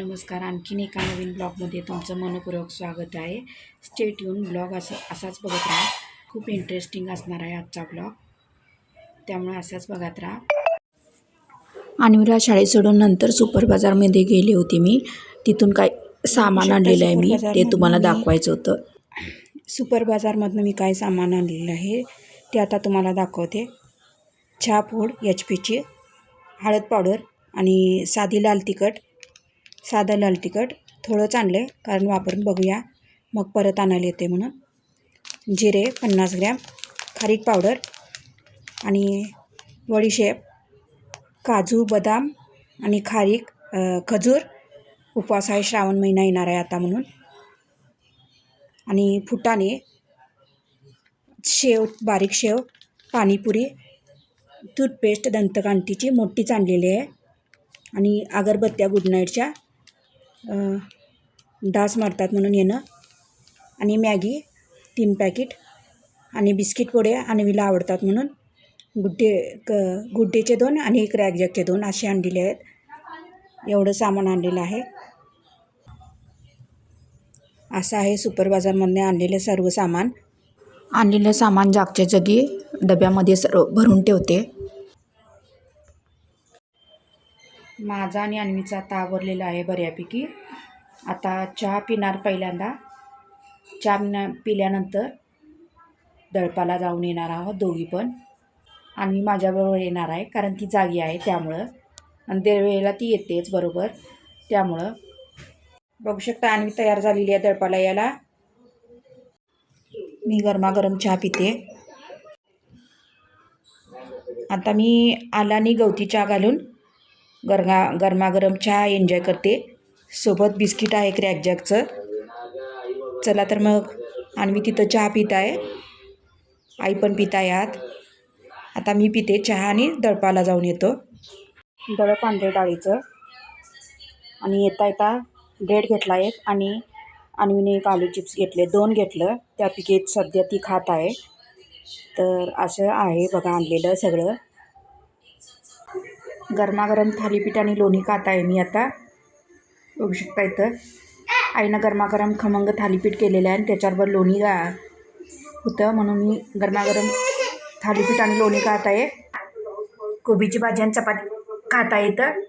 नमस्कार. आणखीन एका नवीन ब्लॉगमध्ये तुमचं मनपूर्वक स्वागत आहे. स्टेट येऊन ब्लॉग असं असाच बघत राहा. खूप इंटरेस्टिंग असणार आहे आजचा ब्लॉग. त्यामुळे असाच बघत राहा. आणवीला शाळेत सोडून नंतर सुपर बाजारमध्ये गेले होते मी. तिथून काय सामान आणलेलं आहे मी ते तुम्हाला दाखवायचं होतं. सुपर बाजारमधनं मी काय सामान आणलेलं आहे ते आता तुम्हाला दाखवते. चहा पूड एच पीची हळद पावडर आणि साधी लाल तिखट साधं लाल तिखट थोडंच आणलं आहे कारण वापरून बघूया. मग परत आणायला येते म्हणून. जिरे पन्नास ग्रॅम खारीक पावडर आणि बडीशेप काजू बदाम आणि खारीक खजूर. उपवास आहे श्रावण महिना येणार आहे आता म्हणून. आणि फुटाणे शेव बारीक शेव पाणीपुरी टूथपेस्ट दंतकांतीची मोठीच आणलेली आहे. आणि अगरबत्त्या गुड नाईटच्या डास मारतात म्हणून येणं. आणि मॅगी तीन पॅकेट. आणि बिस्किट पोडे विला आवडतात म्हणून. गुड्डे क गुड्डेचे दोन आणि एक रॅगजॅकचे दोन असे आणलेले आहेत. एवढं सामान आणलेलं आहे. असं आहे सुपर बाजारमधनं आणलेलं सर्व सामान. आणलेलं सामान जागच्या जगी डब्यामध्ये सर्व भरून ठेवते. माझा आणि अन्वीचा आता आवरलेला आहे बऱ्यापैकी. आता चहा पिणार पहिल्यांदा. चहा पिना पिल्यानंतर दळपाला जाऊन येणार आहोत दोघी पण. आणि माझ्याबरोबर येणार आहे कारण ती जागी आहे त्यामुळं. आणि दरवेळेला ती येतेच बरोबर. त्यामुळं. बघू शकता आणि तयार झालेली आहे दळपाला याला मी गरमागरम चहा पिते. आता मी आला आणि गवती चहा घालून गरमा गरमागरम चहा एन्जॉय करते. सोबत बिस्किट आहे क्रॅक जॅकचं चला तर मग आणि तिथं चहा पित आहे. आई पण पित आहे आत. आता मी पिते चहा आणि दळपाला जाऊन येतो. दळप पांढरे डाळीचं. आणि येता येता ब्रेड घेतला एक आणि आणवीने एक आलू चिप्स घेतले. दोन घेतलं. त्यापैकी पिकेत सध्या ती खात आहे. तर असं आहे बघा आणलेलं सगळं. गरमागरम थालीपीठ आणि लोणी खात आहे मी आता. बघू शकता इथं आईनं गरमागरम खमंग थालीपीठ केलेलं आहे आणि त्याच्याबरोबर लोणी गा होतं. म्हणून मी गरमागरम थालीपीठ आणि लोणी खात आहे कोबीची भाजी आणि चपाती खात आहे इथं.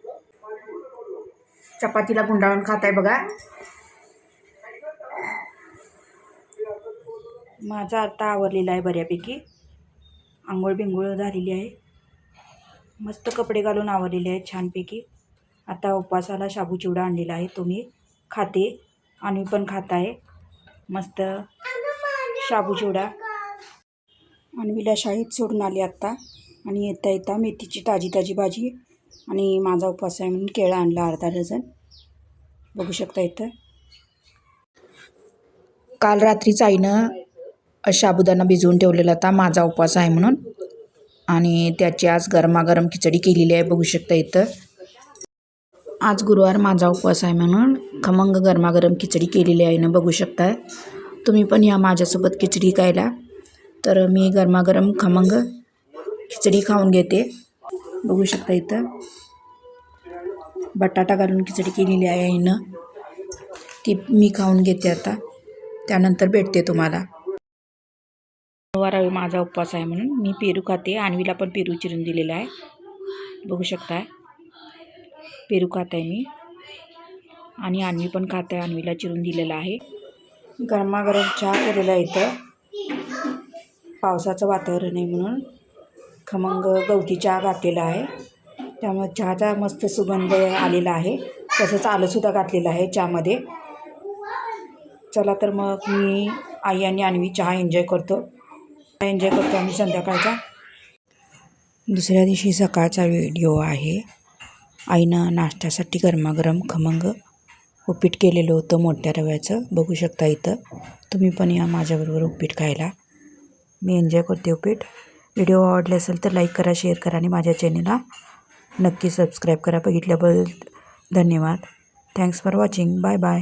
चपातीला गुंडाळून खात आहे बघा. माझा आता आवरलेला आहे बऱ्यापैकी. आंघोळ बिंघोळ झालेली आहे. मस्त कपडे घालून आवरलेले आहेत छानपैकी. आता उपवासाला शाबू चिवडा आणलेला आहे तो मी खाते आणि पण खात आहे मस्त शाबू चिवडा. आणवीला शाळेत सोडून आले आत्ता आणि येता येता मेथीची ताजी ताजी भाजी आणि माझा उपवास आहे म्हणून केळं आणला अर्धा डझन. बघू शकता इथं. काल रात्रीच आईनं साबुदाणा भिजवून ठेवलेला होता माझा उपवास आहे म्हणून. आणि त्याची आज गरमागरम खिचडी केलेली आहे बघू शकता इथं. आज गुरुवार माझा उपवास आहे म्हणून खमंग गरमागरम खिचडी केलेली आहे ना बघू शकताय तुम्ही पण या माझ्यासोबत खिचडी खायला. तर मी गरमागरम खमंग खिचडी खाऊन घेते. बघू शकता इथं. बटाटा घालून खिचडी केलेली आहे आईनं ती मी खाऊन घेते आता. त्यानंतर भेटते तुम्हाला. गुरुवार माझा उपवास आहे म्हणून. मी पेरू खाते आणवीला पण पेरू चिरून दिलेला आहे. बघू शकताय. पेरू खात आहे मी. आणि आणवी पण खात आहे आणवीला चिरून दिलेला आहे. गरमागरम चहा केलेला आहे इथं. पावसाचं वातावरण आहे म्हणून. खमंग गवती चहा घातलेला आहे. त्यामुळे चहाचा मस्त सुगंध आलेला आहे. तसंच आलंसुद्धा घातलेलं आहे चहामध्ये. चला तर मग मी आई आणि आणवी चहा एन्जॉय करतो. एन्जॉय करतो आम्ही संध्याकाळचा. दुसऱ्या दिवशी सकाळचा व्हिडिओ आहे. आईनं नाश्त्यासाठी गरमागरम खमंग उपीट केलेलं होतं मोठ्या रव्याचं. बघू शकता इथं. तुम्ही पण या माझ्याबरोबर उपीट खायला. मी एन्जॉय करते उपीट. व्हिडिओ आवडले असेल तर लाईक करा शेअर करा आणि माझ्या चॅनलला नक्की सबस्क्राईब करा. बघितल्याबद्दल धन्यवाद. Thanks for watching. Bye bye.